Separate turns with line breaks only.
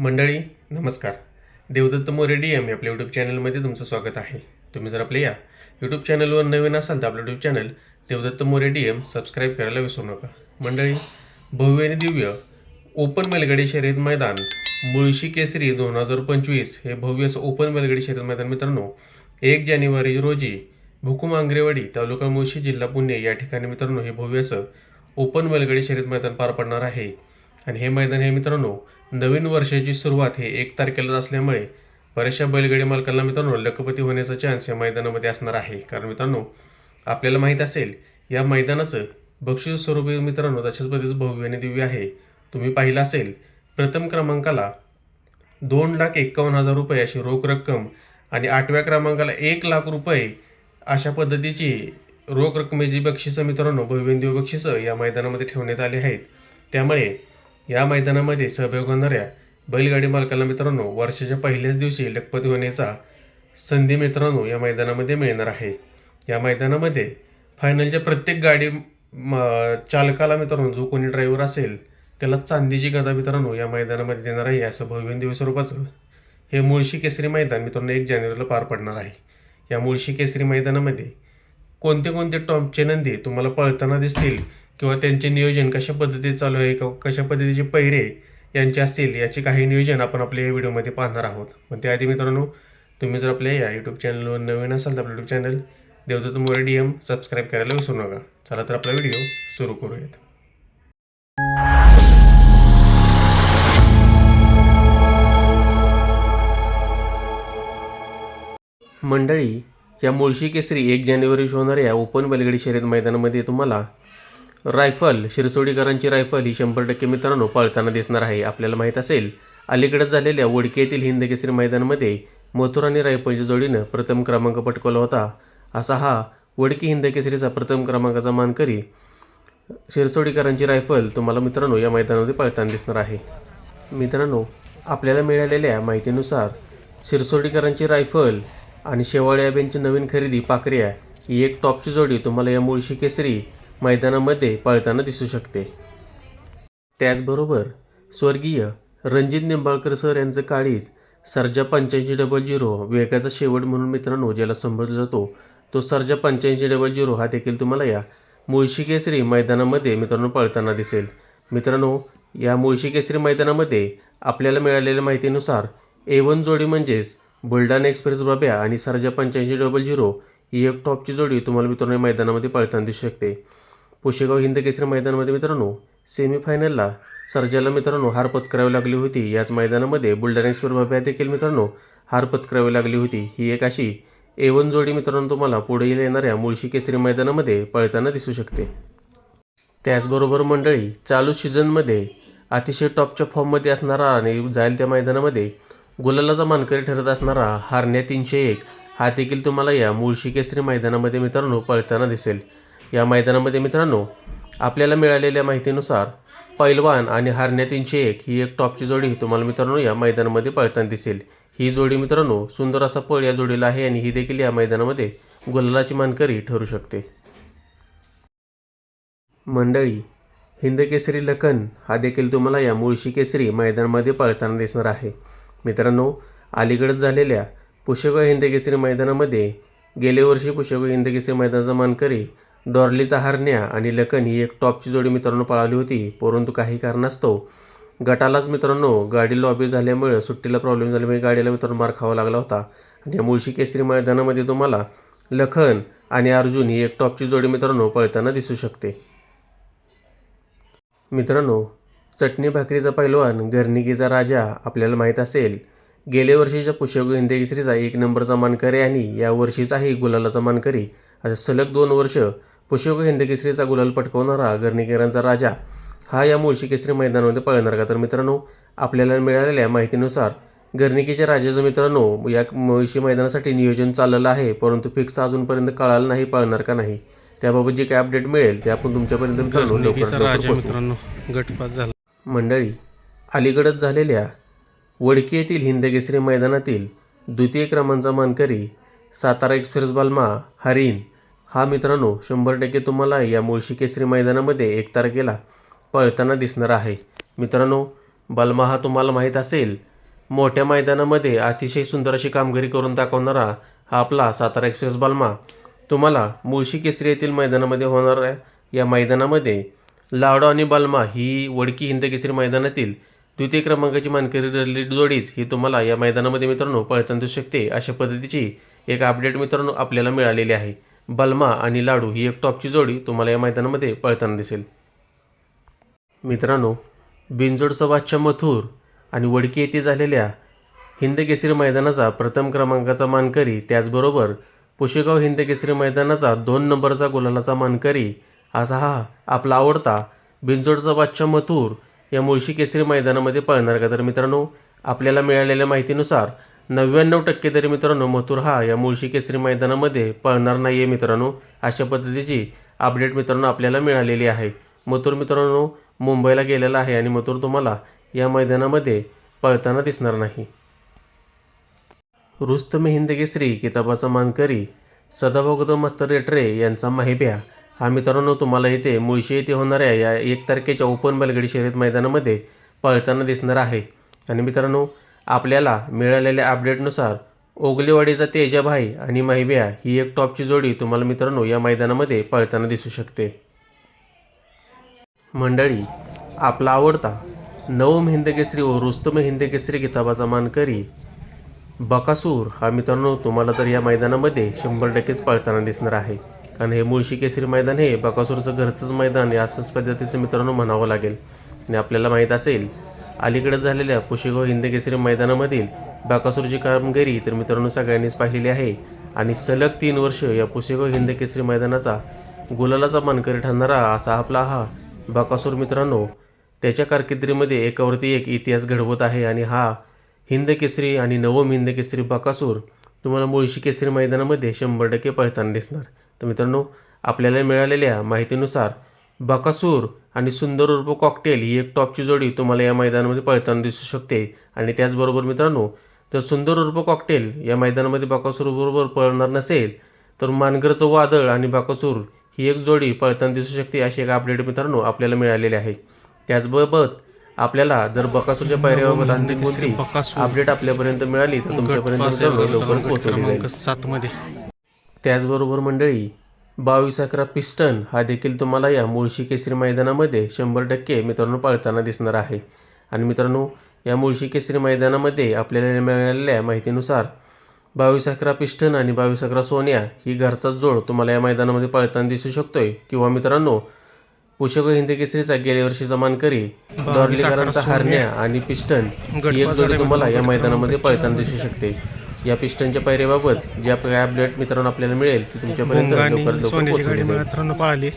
मंडळी नमस्कार. Devdatta More D M या आपल्या यूट्यूब चॅनलमध्ये तुमचं स्वागत आहे. तुम्ही जर आपल्या या यूट्यूब चॅनलवर नवीन असाल तर आपलं YouTube channel Devdatta More D M subscribe करायला विसरू नका. मंडळी भव्य आणि दिव्य ओपन बैलगाडी शर्यत मैदान मुळशी केसरी दोन हजार पंचवीस हे भव्य असं ओपन बैलगाडी शर्यत मैदान मित्रांनो एक जानेवारी रोजी भुकुम आंग्रेवाडी तालुका मुळशी जिल्हा पुणे या ठिकाणी मित्रांनो हे भव्य असं ओपन बैलगाडी शर्यत मैदान पार पडणार आहे. आणि हे मैदान हे मित्रांनो नवीन वर्षाची सुरुवात हे एक तारखेला असल्यामुळे बऱ्याचशा बैलगाडी मालकांना मित्रांनो लखपती होण्याचा चान्स या मैदानामध्ये असणार आहे. कारण मित्रांनो आपल्याला माहीत असेल या मैदानाचं बक्षीस स्वरूप मित्रांनो तशाच पद्धतीचं भव्य आणि दिव्य आहे. तुम्ही पाहिलं असेल प्रथम क्रमांकाला दोन लाख एक्कावन्न हजार रुपये अशी रोख रक्कम आणि आठव्या क्रमांकाला एक लाख रुपये अशा पद्धतीची रोख रकमेची बक्षिसं मित्रांनो भव्य दिव्य बक्षिसं या मैदानामध्ये ठेवण्यात आली आहेत. त्यामुळे या मैदानामध्ये सहभाग होणाऱ्या बैलगाडी मालकाला मित्रांनो वर्षाच्या पहिल्याच दिवशी लखपती होण्याचा संधी मित्रांनो या मैदानामध्ये मिळणार आहे. या मैदानामध्ये फायनलच्या प्रत्येक गाडी म, चालकाला मित्रांनो जो कोणी ड्रायव्हर असेल त्याला चांदीची गदा मित्रांनो या मैदानामध्ये देणार आहे. असं भव्य दिवस स्वरूपाचं हे मुळशी केसरी मैदान मित्रांनो एक जानेवारीला पार पडणार आहे. या मुळशी केसरी मैदानामध्ये कोणते कोणते टॉपचे नंदी तुम्हाला पळताना दिसतील किंवा त्यांचे नियोजन कशा पद्धतीचे चालू आहे किंवा कशा पद्धतीचे पैरे यांचे असतील याचे काही नियोजन आपण आपल्या या व्हिडिओमध्ये पाहणार आहोत. पण त्याआधी मित्रांनो तुम्ही जर आपल्या या यूट्यूब चॅनलवर नवीन असाल तर आपलं YouTube channel Devdatta More D M subscribe करायला विसरू नका. चला तर आपला व्हिडिओ सुरू करूयात. मंडळी या मुळशी केसरी एक जानेवारी होणाऱ्या ओपन बैलगाडी शर्यत मैदानामध्ये तुम्हाला रायफल शिरसोडीकरांची रायफल ही शंभर टक्के मित्रांनो पळताना दिसणार आहे. आपल्याला माहीत असेल अलीकडेच झालेल्या वडके येथील हिंद केसरी मैदानामध्ये मथुर आणि रायफलच्या जोडीनं प्रथम क्रमांक पटकवला होता. असा हा वडकी हिंद केसरीचा प्रथम क्रमांकाचा मानकरी शिरसोडीकरांची रायफल तुम्हाला मित्रांनो या मैदानामध्ये पळताना दिसणार आहे. मित्रांनो आपल्याला मिळालेल्या माहितीनुसार शिरसोडीकरांची रायफल आणि शेवाळे अभ्यांची नवीन खरेदी पाकऱ्या ही एक टॉपची जोडी तुम्हाला या मुळशी केसरी मैदानामध्ये पळताना दिसू शकते. त्याचबरोबर स्वर्गीय रणजित निंबाळकर सर यांचं काळीज सर्जा पंच्याऐंशी डबल झिरो वेगाचा शेवट म्हणून मित्रांनो ज्याला संबोधला जातो तो सर्जा पंच्याऐंशी डबल झिरो हा देखील तुम्हाला या मुळशी केसरी मैदानामध्ये मित्रांनो पळताना दिसेल. मित्रांनो या मुळशी केसरी मैदानामध्ये आपल्याला मिळालेल्या माहितीनुसार ए वन जोडी म्हणजेच बुलढाणा एक्सप्रेस बाब्या आणि सर्जा पंच्याऐंशी डबल झिरो ही एक टॉपची जोडी तुम्हाला मित्रांनो मैदानामध्ये पळताना दिसू शकते. पुशेगाव हिंद केसरी मैदानामध्ये मित्रांनो सेमीफायनलला सर्जाला मित्रांनो हार पत्करावी लागली होती. याच मैदानामध्ये बुलढाणा एक्सप्रेस बाब्या देखील मित्रांनो हार पत्करावी लागली होती. ही एक अशी एवन जोडी मित्रांनो तुम्हाला पुढे येणाऱ्या मुळशी केसरी मैदानामध्ये पळताना दिसू शकते. त्याचबरोबर मंडळी चालू सीझनमध्ये अतिशय टॉपच्या फॉर्ममध्ये असणारा आणि जाईल त्या मैदानामध्ये गुलालाचा मानकरी ठरत असणारा हारण्या तीनशे एक हा देखील तुम्हाला या मुळशी केसरी मैदानामध्ये मित्रांनो पळताना दिसेल. या मैदानामध्ये मित्रांनो आपल्याला मिळालेल्या माहितीनुसार पैलवान आणि हारण्या तीनशे एक ही एक टॉपची जोडी तुम्हाला मित्रांनो या मैदानामध्ये पळताना दिसेल. ही जोडी मित्रांनो सुंदर असा पळ या जोडीला आहे आणि ही देखील या मैदानामध्ये गुलालाची मानकरी ठरू शकते. मंडळी हिंदकेसरी लखन हा देखील तुम्हाला या मुळशी केसरी मैदानामध्ये पळताना दिसणार आहे. मित्रांनो अलीकडच झालेल्या पुष्यगाव हिंदकेसरी मैदानामध्ये गेल्या वर्षी पुष्यगाव हिंदकेसरी मैदानाचा मानकरी डॉर्लीचा हरण्या आणि लखन ही एक टॉपची जोडी मित्रांनो पळाली होती. परंतु काही कारणास्तव गटालाच मित्रांनो गाडी लॉबी झाल्यामुळे सुट्टीला प्रॉब्लेम झाल्यामुळे गाडीला मित्रांनो मार खावा लागला होता. आणि या मुळशी केसरी मैदानामध्ये तुम्हाला लखन आणि अर्जुन ही एक टॉपची जोडी मित्रांनो पळताना दिसू शकते. मित्रांनो चटणी भाकरीचा पैलवान गर्निकीचा राजा आपल्याला माहीत असेल गेल्या वर्षीच्या पुष्यगो हिंदी एक नंबरचा मानकरी आणि या वर्षीचाही गुलालाचा मानकरी असं सलग दोन वर्ष पुष्यगो हिंदी केसरीचा गुलाल पटकवणारा गर्निकेरांचा राजा हा या मुळशी केसरी मैदानामध्ये पळणार का? तर मित्रांनो आपल्याला मिळालेल्या माहितीनुसार गर्निकीच्या राजाचं मित्रांनो या मुळशी मैदानासाठी नियोजन चाललेलं आहे परंतु फिक्स अजूनपर्यंत कळालं नाही पळणार का नाही. त्याबाबत जी काय अपडेट मिळेल ते आपण तुमच्यापर्यंत मित्रांनो
गटपास झाला.
मंडळी अलीकडच झालेल्या वडकी येथील हिंदकेसरी मैदानातील द्वितीय क्रमांकाचा मानकरी सातारा एक्सप्रेस बालमा हरिण. हा मित्रांनो शंभर टक्के तुम्हाला या मुळशी केसरी मैदानामध्ये एक तारखेला पळताना दिसणार आहे. मित्रांनो बालमा हा तुम्हाला माहीत असेल मोठ्या मैदानामध्ये अतिशय सुंदर अशी कामगिरी करून दाखवणारा हा आपला सातारा एक्सप्रेस बालमा. तुम्हाला मुळशी केसरी येथील मैदानामध्ये होणाऱ्या या मैदानामध्ये लाडो आणि बालमा ही वडकी हिंद केसरी मैदानातील द्वितीय क्रमांकाची मानकरी ठरलेली जोडीच ही तुम्हाला या मैदानामध्ये मित्रांनो पळताना दिसू शकते अशा पद्धतीची एक अपडेट मित्रांनो आपल्याला मिळालेली आहे. बलमा आणि लाडू ही एक टॉपची जोडी तुम्हाला या मैदानामध्ये पळताना दिसेल. मित्रांनो बिंजोड सभाजच्या मथुर आणि वडकी येथे झालेल्या हिंदकेसरी मैदानाचा प्रथम क्रमांकाचा मानकरी त्याचबरोबर पुशेगाव हिंदकेसरी मैदानाचा दोन नंबरचा गुलालाचा मानकरी असा हा आपला आवडता बिनजोडचा बादशाह मथुर या मुळशी केसरी मैदानामध्ये पळणार का? तर मित्रांनो आपल्याला मिळालेल्या माहितीनुसार नव्याण्णव टक्के तरी मित्रांनो मथुर हा या मुळशी केसरी मैदानामध्ये पळणार नाही आहे मित्रांनो. अशा पद्धतीची अपडेट मित्रांनो आपल्याला मिळालेली आहे. मथुर मित्रांनो मुंबईला गेलेला आहे आणि मथुर तुम्हाला या मैदानामध्ये पळताना दिसणार नाही. रुस्तम हिंद केसरी किताबाचा मानकरी सदाभाऊ मास्तर रेटरे यांचा माहिब्या. हा मित्रांनो तुम्हाला इथे मुळशी येथे होणाऱ्या या एक तारखेच्या ओपन बलगडी शर्यत मैदानामध्ये पळताना दिसणार आहे. आणि मित्रांनो आपल्याला मिळालेल्या अपडेटनुसार ओगलेवाडीचा तेजाभाई आणि माहिब्या ही एक टॉपची जोडी तुम्हाला मित्रांनो या मैदानामध्ये पळताना दिसू शकते. मंडळी आपला आवडता नऊ हिंदकेसरी व रुस्तम हिंदकेसरी किताबाचा मानकरी बकासूर हा मित्रांनो तुम्हाला तर या मैदानामध्ये शंभर टक्केच पळताना दिसणार आहे. कारण हे मुळशी केसरी मैदान हे बकासूरचं घरचंच मैदान या असंच पद्धतीचं मित्रांनो म्हणावं लागेल. आणि आपल्याला माहीत असेल अलीकडे झालेल्या पुशेगाव हिंदकेसरी मैदानामधील बाकासूरची कामगिरी तर मित्रांनो सगळ्यांनीच पाहिलेली आहे. आणि सलग तीन वर्ष या पुशेगाव हिंदकेसरी मैदानाचा गुलालाचा मानकरी ठरणारा असा आपला हा बाकासूर मित्रांनो त्याच्या कारकिर्दीमध्ये एकावरती एक इतिहास घडवत आहे आणि हा हिंद केसरी आणि नवम हिंद केसरी तुम्हाला मुळशी केसरी मैदानामध्ये शंभर टक्के पळताना दिसणार. तर मित्रांनो आपल्याला मिळालेल्या माहितीनुसार बाकासूर आणि सुंदर उर्फ कॉकटेल ही एक टॉपची जोडी तुम्हाला या मैदानामध्ये पळताना दिसू शकते. आणि त्याचबरोबर मित्रांनो जर सुंदर उर्फ कॉकटेल या मैदानामध्ये बकासूरबरोबर पळणार नसेल तर मानगरचं वादळ आणि बकासूर ही एक जोडी पळताना दिसू शकते अशी एक अपडेट मित्रांनो आपल्याला मिळालेली आहे. त्याचबरोबर आपल्याला जर बकासूरच्या पायऱ्याबाबत आणखी कोणती अपडेट आपल्यापर्यंत मिळाली तर तुमच्यापर्यंत लवकरच पोहोचवली जाईल.
सात मध्ये
त्याचबरोबर मंडळी बावीस अकरा पिस्टन हा देखील तुम्हाला या मुळशी केसरी मैदानामध्ये शंभर टक्के मित्रांनो पळताना दिसणार आहे. आणि मित्रांनो या मुळशी केसरी मैदानामध्ये आपल्याला मिळालेल्या माहितीनुसार बावीस अकरा पिस्टन आणि बावीस अकरा सोन्या ही घरचाच जोड तुम्हाला या मैदानामध्ये पळताना दिसू शकतोय. किंवा मित्रांनो पुष्यक हिंद केसरीचा गेल्या वर्षीचा मानकरी दॉर्लीकरांचा हारण्या आणि पिस्टन ही एक जोडी तुम्हाला या मैदानामध्ये पळताना दिसू शकते. या पिस्टनच्या पायऱ्याबाबत ज्या काय अपडेट मित्रांनो आपल्याला मिळेल ती तुमच्यापर्यंत लवकरात लवकर पोहोचवली जाईल.
मित्रांनो पळाली.